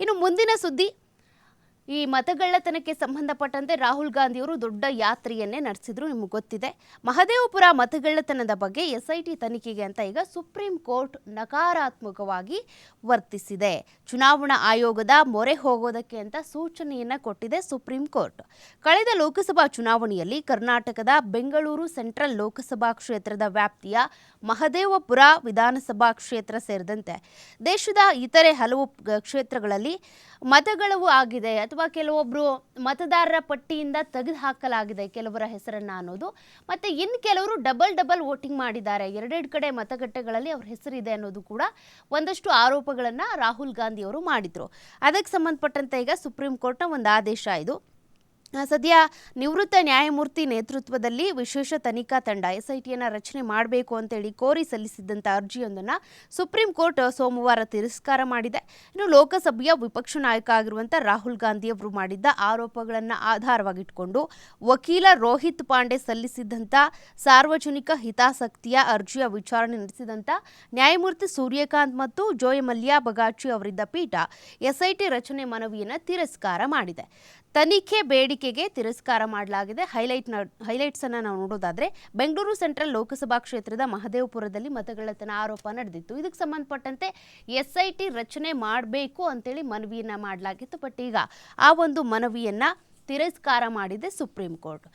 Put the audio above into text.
ಇನ್ನು ಮುಂದಿನ ಸುದ್ದಿ ಈ ಮತಗಳ್ಳತನಕ್ಕೆ ಸಂಬಂಧಪಟ್ಟಂತೆ ರಾಹುಲ್ ಗಾಂಧಿಯವರು ದೊಡ್ಡ ಯಾತ್ರೆಯನ್ನೇ ನಡೆಸಿದ್ರು. ನಿಮಗೆ ಗೊತ್ತಿದೆ, ಮಹದೇವಪುರ ಮತಗಳ್ಳತನದ ಬಗ್ಗೆ ಎಸ್ಐಟಿ ತನಿಖೆಗೆ ಅಂತ ಈಗ ಸುಪ್ರೀಂ ಕೋರ್ಟ್ ನಕಾರಾತ್ಮಕವಾಗಿ ವರ್ತಿಸಿದೆ. ಚುನಾವಣಾ ಆಯೋಗದ ಮೊರೆ ಹೋಗೋದಕ್ಕೆ ಅಂತ ಸೂಚನೆಯನ್ನ ಕೊಟ್ಟಿದೆ ಸುಪ್ರೀಂ ಕೋರ್ಟ್. ಕಳೆದ ಲೋಕಸಭಾ ಚುನಾವಣೆಯಲ್ಲಿ ಕರ್ನಾಟಕದ ಬೆಂಗಳೂರು ಸೆಂಟ್ರಲ್ ಲೋಕಸಭಾ ಕ್ಷೇತ್ರದ ವ್ಯಾಪ್ತಿಯ ಮಹದೇವಪುರ ವಿಧಾನಸಭಾ ಕ್ಷೇತ್ರ ಸೇರಿದಂತೆ ದೇಶದ ಇತರೆ ಹಲವು ಕ್ಷೇತ್ರಗಳಲ್ಲಿ ಮತಗಳವು ಆಗಿದೆ. ಅಥವಾ ಕೆಲವೊಬ್ಬರು ಮತದಾರರ ಪಟ್ಟಿಯಿಂದ ತೆಗೆದು ಹಾಕಲಾಗಿದೆ ಕೆಲವರ ಹೆಸರನ್ನ ಅನ್ನೋದು. ಮತ್ತೆ ಇನ್ನು ಕೆಲವರು ಡಬಲ್ ಡಬಲ್ ವೋಟಿಂಗ್ ಮಾಡಿದ್ದಾರೆ. ಎರಡೆರಡು ಕಡೆ ಮತಗಟ್ಟೆಗಳಲ್ಲಿ ಅವ್ರ ಹೆಸರಿದೆ ಅನ್ನೋದು ಕೂಡ ಒಂದಷ್ಟು ಆರೋಪಗಳನ್ನ ರಾಹುಲ್ ಗಾಂಧಿ ಅವರು ಮಾಡಿದ್ರು. ಅದಕ್ಕೆ ಸಂಬಂಧಪಟ್ಟಂತೆ ಈಗ ಸುಪ್ರೀಂ ಕೋರ್ಟ್ನ ಒಂದು ಆದೇಶ ಇದು. ಸದ್ಯ ನಿವೃತ್ತ ನ್ಯಾಯಮೂರ್ತಿ ನೇತೃತ್ವದಲ್ಲಿ ವಿಶೇಷ ತನಿಖಾ ತಂಡ ಎಸ್ಐಟಿಯನ್ನು ರಚನೆ ಮಾಡಬೇಕು ಅಂತೇಳಿ ಕೋರಿ ಸಲ್ಲಿಸಿದ್ದಂಥ ಅರ್ಜಿಯೊಂದನ್ನು ಸುಪ್ರೀಂ ಕೋರ್ಟ್ ಸೋಮವಾರ ತಿರಸ್ಕಾರ ಮಾಡಿದೆ. ಇನ್ನು ಲೋಕಸಭೆಯ ವಿಪಕ್ಷ ನಾಯಕ ಆಗಿರುವಂಥ ರಾಹುಲ್ ಗಾಂಧಿ ಅವರು ಮಾಡಿದ್ದ ಆರೋಪಗಳನ್ನು ಆಧಾರವಾಗಿಟ್ಟುಕೊಂಡು ವಕೀಲ ರೋಹಿತ್ ಪಾಂಡೆ ಸಲ್ಲಿಸಿದ್ದಂಥ ಸಾರ್ವಜನಿಕ ಹಿತಾಸಕ್ತಿಯ ಅರ್ಜಿಯ ವಿಚಾರಣೆ ನಡೆಸಿದಂಥ ನ್ಯಾಯಮೂರ್ತಿ ಸೂರ್ಯಕಾಂತ್ ಮತ್ತು ಜೋಯಮಲ್ಯ ಬಗಾಚಿ ಅವರಿದ್ದ ಪೀಠ ಎಸ್ಐಟಿ ರಚನೆ ಮನವಿಯನ್ನು ತಿರಸ್ಕಾರ ಮಾಡಿದೆ. ತನಿಖೆ ಬೇಡಿಕೆಗೆ ತಿರಸ್ಕಾರ ಮಾಡಲಾಗಿದೆ. ಹೈಲೈಟ್ ಹೈಲೈಟ್ಸ್ ಅನ್ನ ನಾವು ನೋಡೋದಾದ್ರೆ, ಬೆಂಗಳೂರು ಸೆಂಟ್ರಲ್ ಲೋಕಸಭಾ ಕ್ಷೇತ್ರದ ಮಹದೇವಪುರದಲ್ಲಿ ಮತಗಳತನ ಆರೋಪ ನಡೆದಿತ್ತು. ಇದಕ್ಕೆ ಸಂಬಂಧಪಟ್ಟಂತೆ ಎಸ್ಐಟಿ ರಚನೆ ಮಾಡಬೇಕು ಅಂತೇಳಿ ಮನವಿಯನ್ನ ಮಾಡಲಾಗಿತ್ತು. ಬಟ್ ಈಗ ಆ ಒಂದು ಮನವಿಯನ್ನ ತಿರಸ್ಕಾರ ಮಾಡಿದೆ ಸುಪ್ರೀಂ ಕೋರ್ಟ್.